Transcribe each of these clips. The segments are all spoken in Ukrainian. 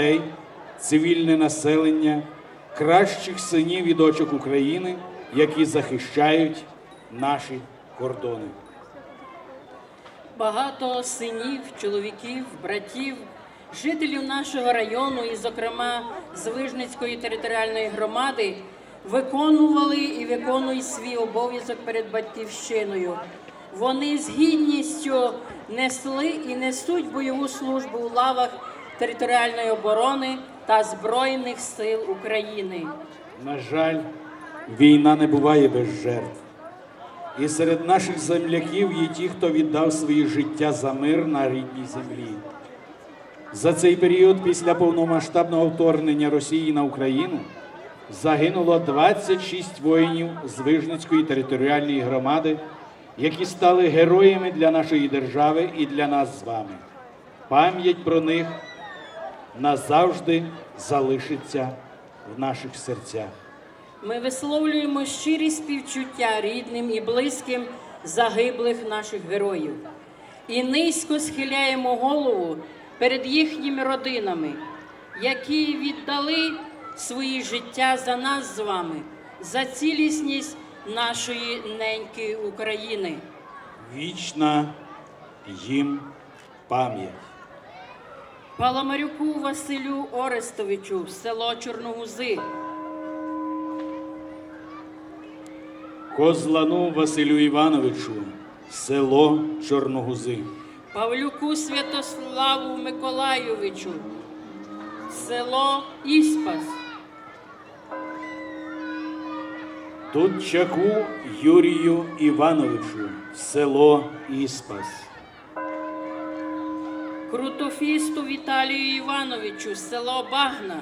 дітей, цивільне населення, кращих синів і дочок України, які захищають наші кордони. Багато синів, чоловіків, братів, жителів нашого району, і, зокрема, з Вижницької територіальної громади, виконували і виконують свій обов'язок перед батьківщиною. Вони з гідністю несли і несуть бойову службу у лавах територіальної оборони та Збройних сил України. На жаль, війна не буває без жертв. І серед наших земляків є ті, хто віддав своє життя за мир на рідній землі. За цей період після повномасштабного вторгнення Росії на Україну загинуло 26 воїнів з Вижницької територіальної громади, які стали героями для нашої держави і для нас з вами. Пам'ять про них назавжди залишиться в наших серцях. Ми висловлюємо щирі співчуття рідним і близьким загиблих наших героїв і низько схиляємо голову перед їхніми родинами, які віддали свої життя за нас з вами, за цілісність нашої неньки України. Вічна їм пам'ять. Паламарюку Василю Орестовичу, село Чорногузи. Козлану Василю Івановичу, село Чорногузи. Павлюку Святославу Миколайовичу, село Іспас, Тутчаку Юрію Івановичу, село Іспас. Крутофісту Віталію Івановичу, село Багна,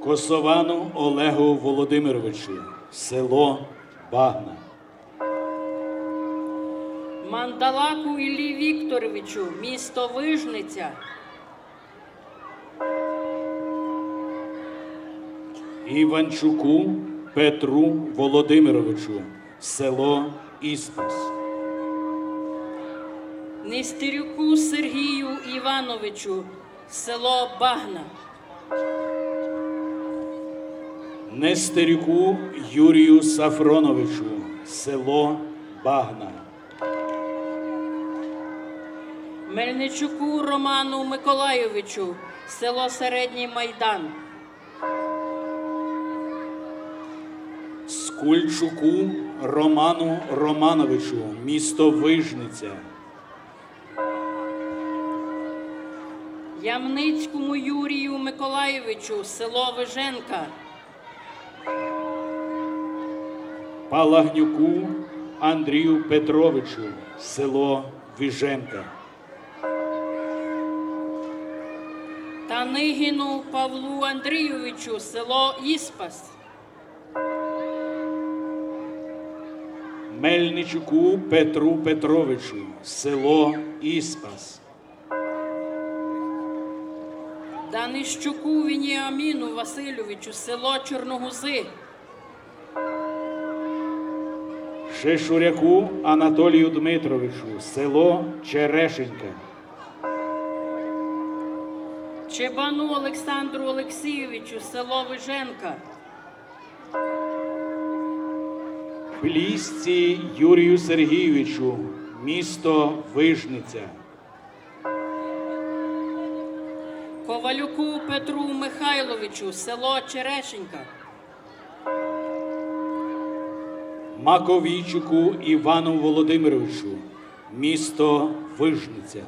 Косовану Олегу Володимировичу, село Багна. Мандалаку Іллі Вікторовичу, місто Вижниця, Іванчуку Петру Володимировичу, село Іспас. Нестерюку Сергію Івановичу, село Багна, Нестерюку Юрію Сафроновичу, село Багна. Мельничуку Роману Миколайовичу, село Середній Майдан, Скульчуку Роману Романовичу, місто Вижниця. Ямницькому Юрію Миколайовичу, село Виженка, Палагнюку Андрію Петровичу, село Віженка. Танигіну Павлу Андрійовичу, село Іспас, Мельничуку Петру Петровичу, село Іспас. Данищуку Вініаміну Васильовичу, село Чорногузи, Шешуряку Анатолію Дмитровичу, село Черешенька. Чебану Олександру Олексійовичу, село Виженка, Плісці Юрію Сергійовичу, місто Вижниця. Ковалюку Петру Михайловичу, село Черешенька, Маковійчуку Івану Володимировичу, місто Вижниця.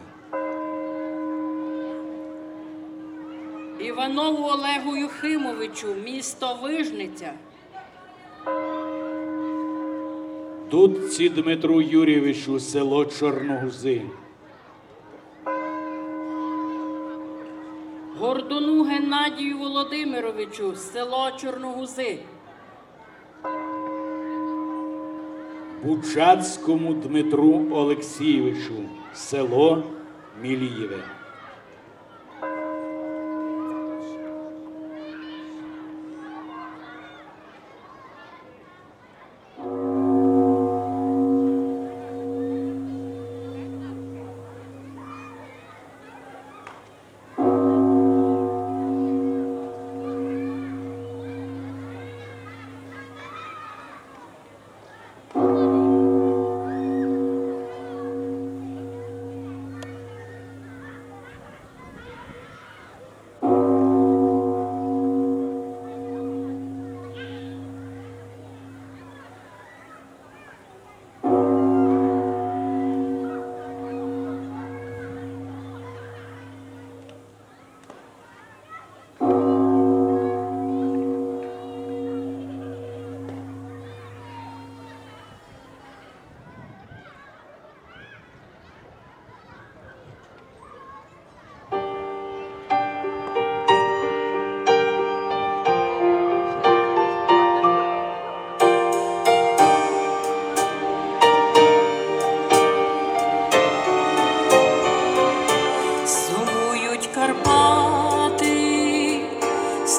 Іванову Олегу Юхимовичу, місто Вижниця, Дудці Дмитру Юрійовичу, село Чорногузи. Гордону Геннадію Володимировичу, село Чорногузи, Бучацькому Дмитру Олексійовичу, село Мілієве.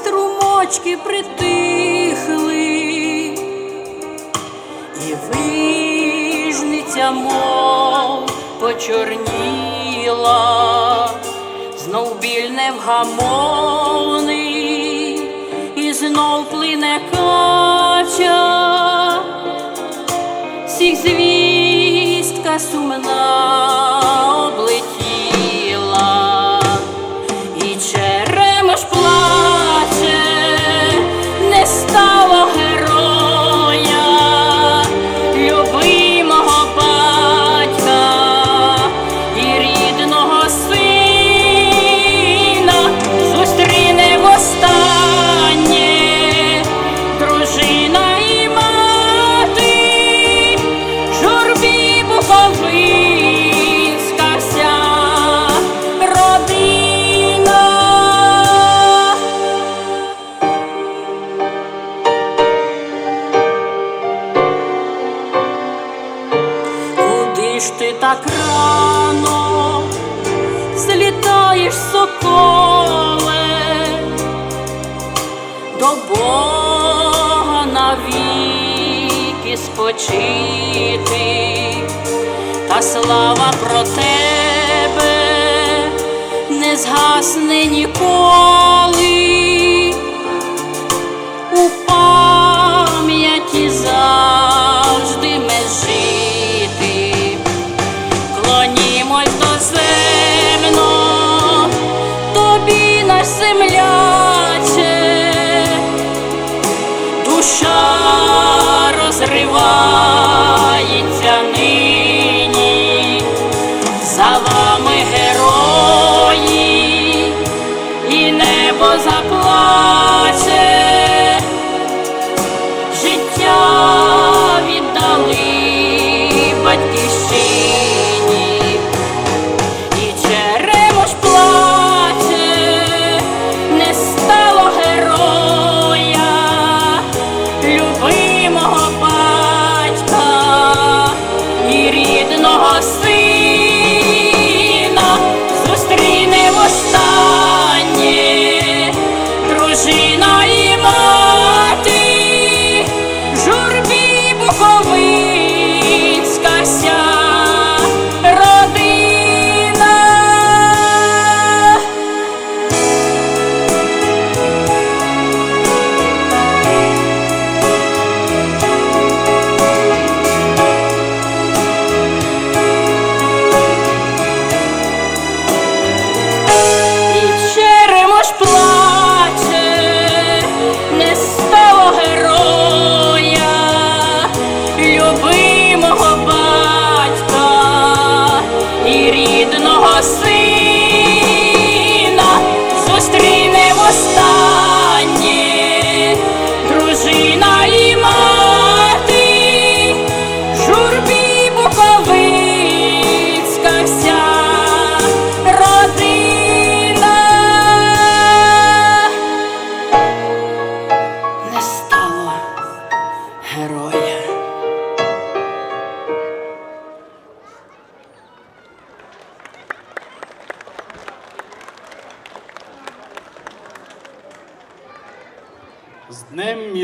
струмочки притихли, і вижниця мов почорніла, знов біль невгамовний, і знов плине кача, всіх звістка сумна обличчя.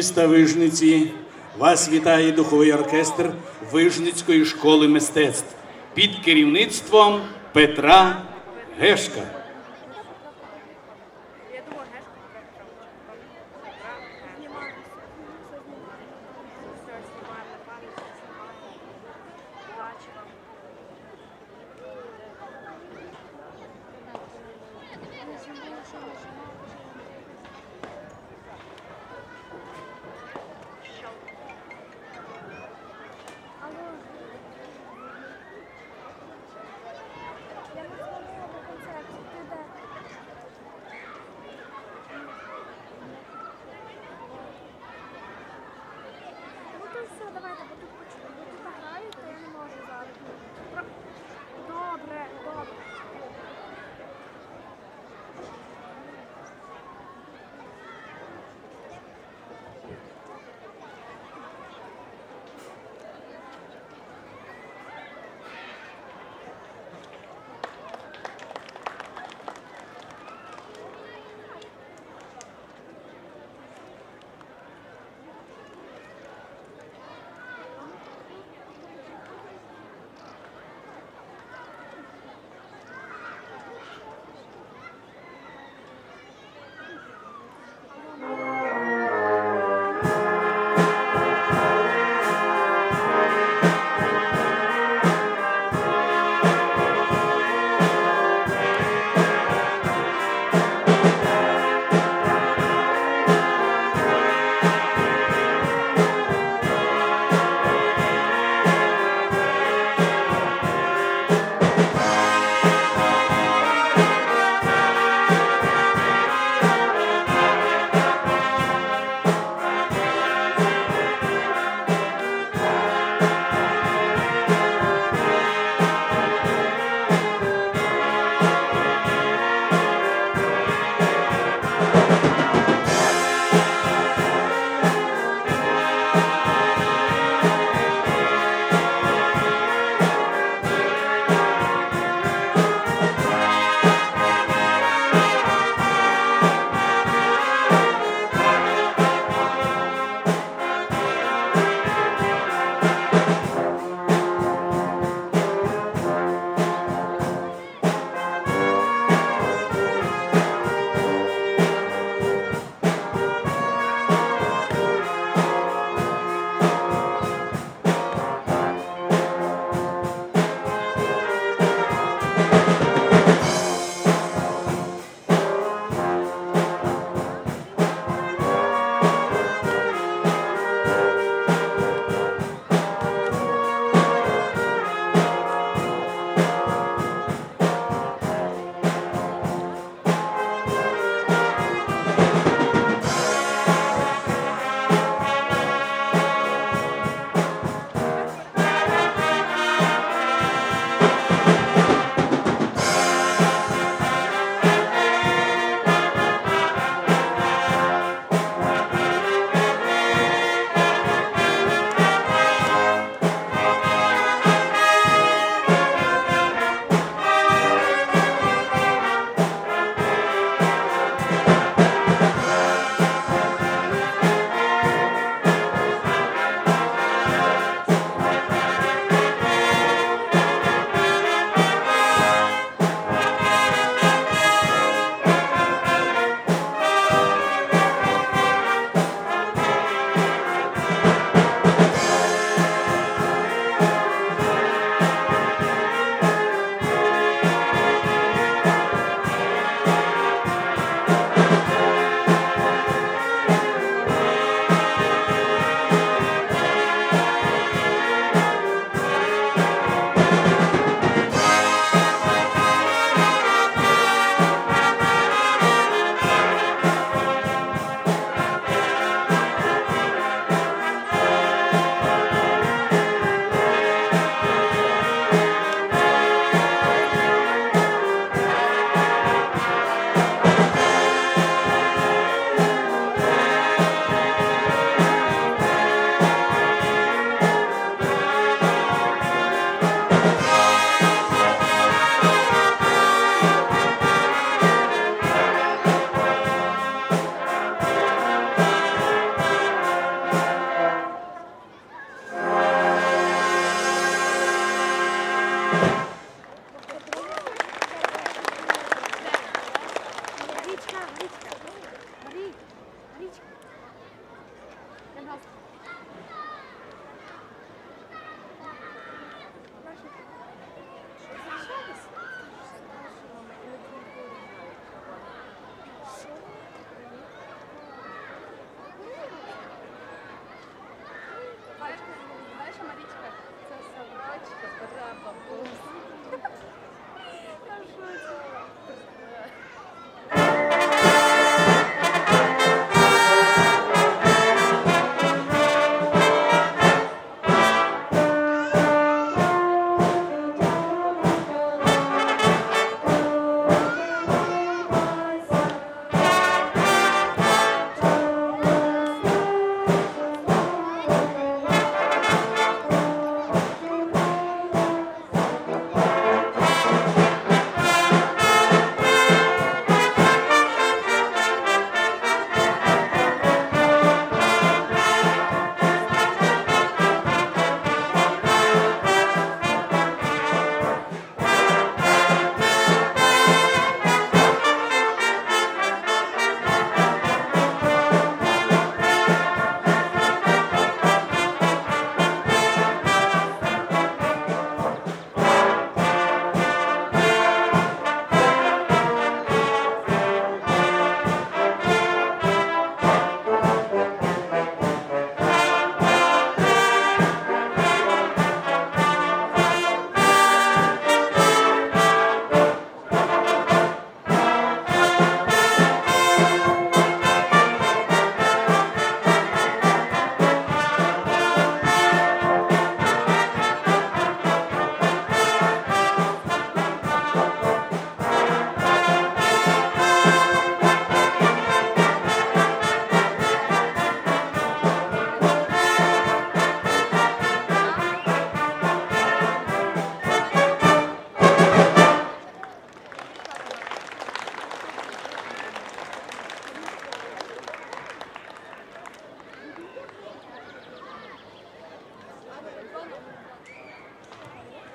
міста Вижниці вас вітає духовий оркестр Вижницької школи мистецтв під керівництвом Петра Гешка.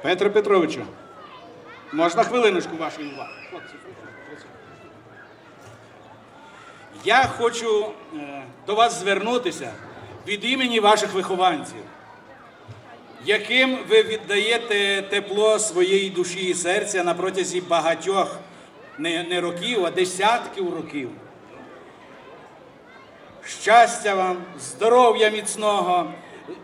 Петре Петровичу, можна хвилиночку вашої уваги? Я хочу е, до вас звернутися від імені ваших вихованців, яким ви віддаєте тепло своєї душі і серця на протязі багатьох не, не років, а десятків років. Щастя вам, здоров'я міцного,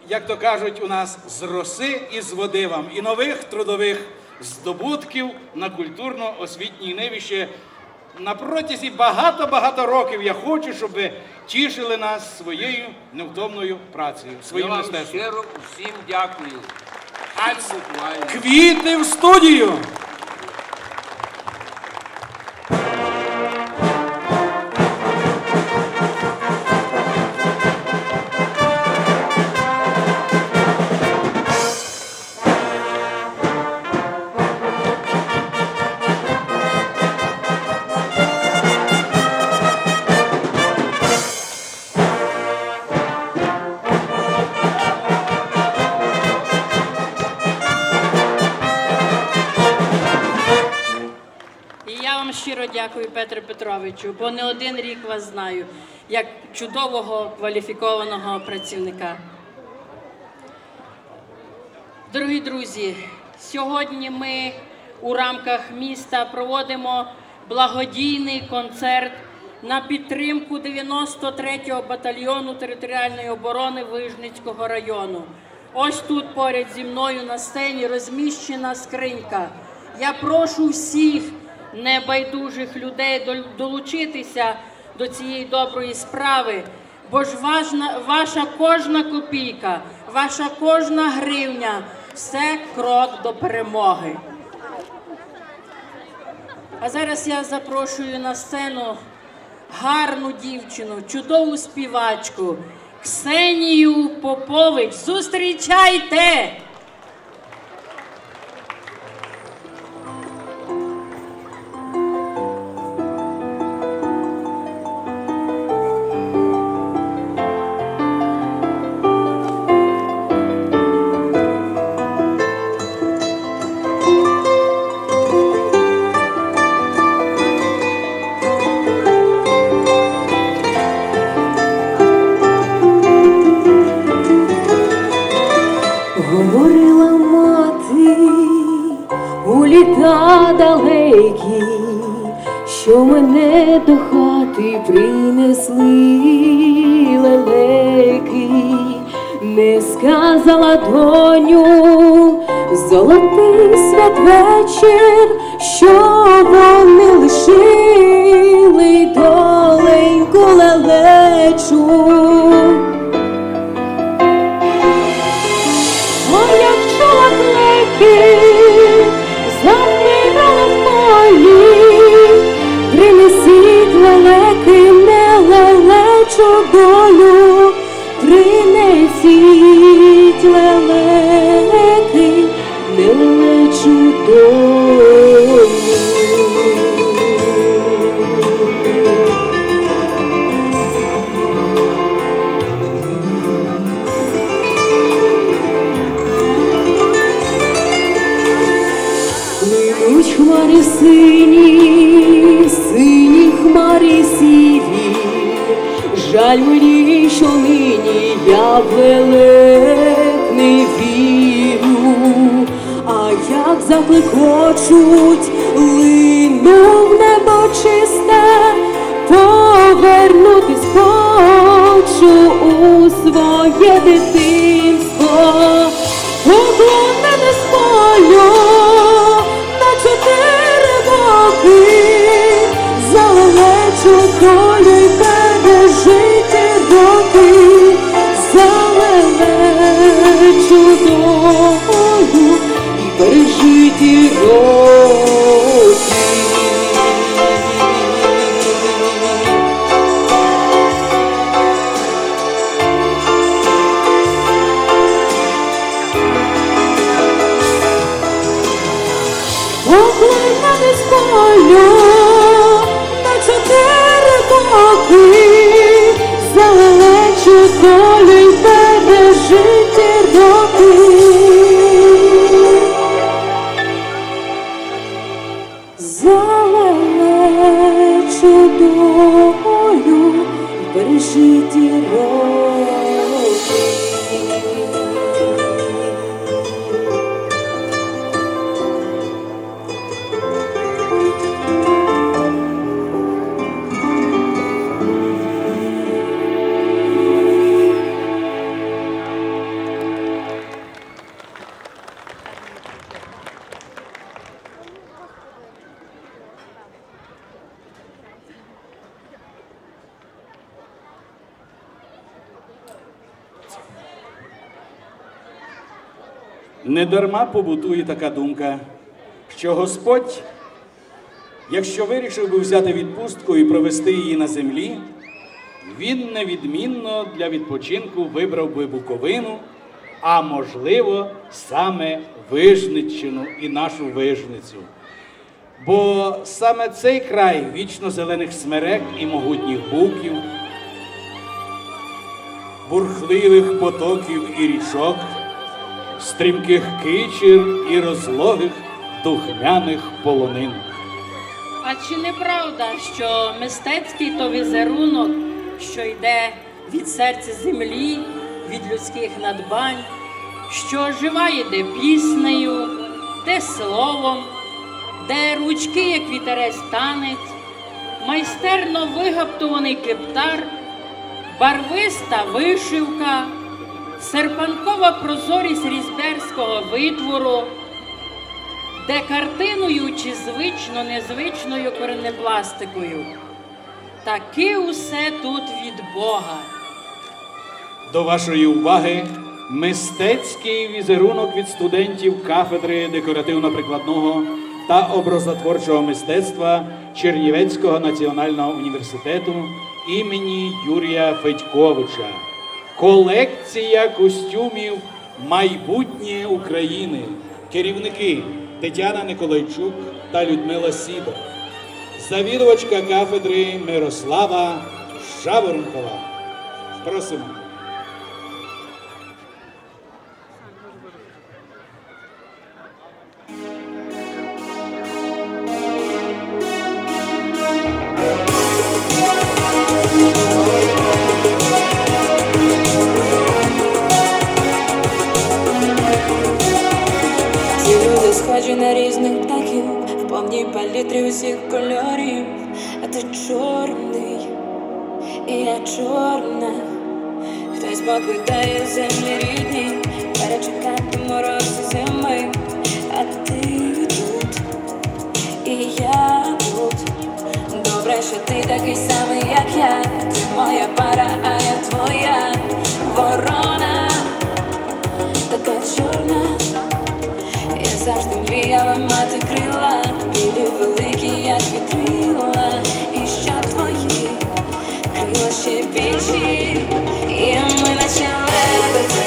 як то кажуть у нас, з роси і з води вам, і нових трудових здобутків на культурно-освітній ниві ще на протязі багато-багато років я хочу, щоб ви тішили нас своєю невтомною працею, Я своїм вам мистецтвом. щиро всім дякую. Всім. Квіти в студію! Петровичу, бо не один рік вас знаю як чудового кваліфікованого працівника. Дорогі друзі, сьогодні ми у рамках міста проводимо благодійний концерт на підтримку 93-го батальйону територіальної оборони Вижницького району. Ось тут поряд зі мною на сцені розміщена скринька. Я прошу всіх небайдужих людей долучитися до цієї доброї справи, бо ж важна, ваша кожна копійка, ваша кожна гривня все крок до перемоги. А зараз я запрошую на сцену гарну дівчину, чудову співачку Ксенію Попович. Зустрічайте! Мене до хати принесли лелеки, не сказала доню, золотий святвечір, що вони лишили доленьку лелечу. Долю, принесіть лелеки, не лелечу жаль мені, що нині я в лелек не а як закликочуть, лину в небо чисте, повернутись хочу у своє дитинство, поклонене полю пережиті Недарма побутує така думка, що Господь, якщо вирішив би взяти відпустку і провести її на землі, він невідмінно для відпочинку вибрав би Буковину, а можливо, саме Вижниччину і нашу вижницю. Бо саме цей край вічно зелених смерек і могутніх буків, бурхливих потоків і річок, стрімких кичір і розлогих духмяних полонин. А чи не правда, що мистецький то візерунок, що йде від серця землі, від людських надбань, що оживає де піснею, де словом, де ручки, як вітерець танець, майстерно вигаптований кептар, барвиста вишивка, серпанкова прозорість різберського витвору, де картиною чи звично незвичною коренепластикою. Таки усе тут від Бога. До вашої уваги мистецький візерунок від студентів кафедри декоративно-прикладного та образотворчого мистецтва Чернівецького національного університету імені Юрія Федьковича. Колекція костюмів майбутнє України. Керівники Тетяна Николайчук та Людмила Сідор. Завідувачка кафедри Мирослава Жаворонкова. Просимо. Схожі на різних птахів в повній палітрі усіх кольорів, а ти чорний, і я чорна. Хтось покидає землі рідні, перечекати морози зими, а ти тут, і я тут. Добре, що ти такий самий, як я. Ти моя пара, а я твоя ворона, така чорна. Завжди мріяла мати крила, білі великі, як вітрила, і що твої крила ще більші, і ми наче лебеді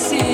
see.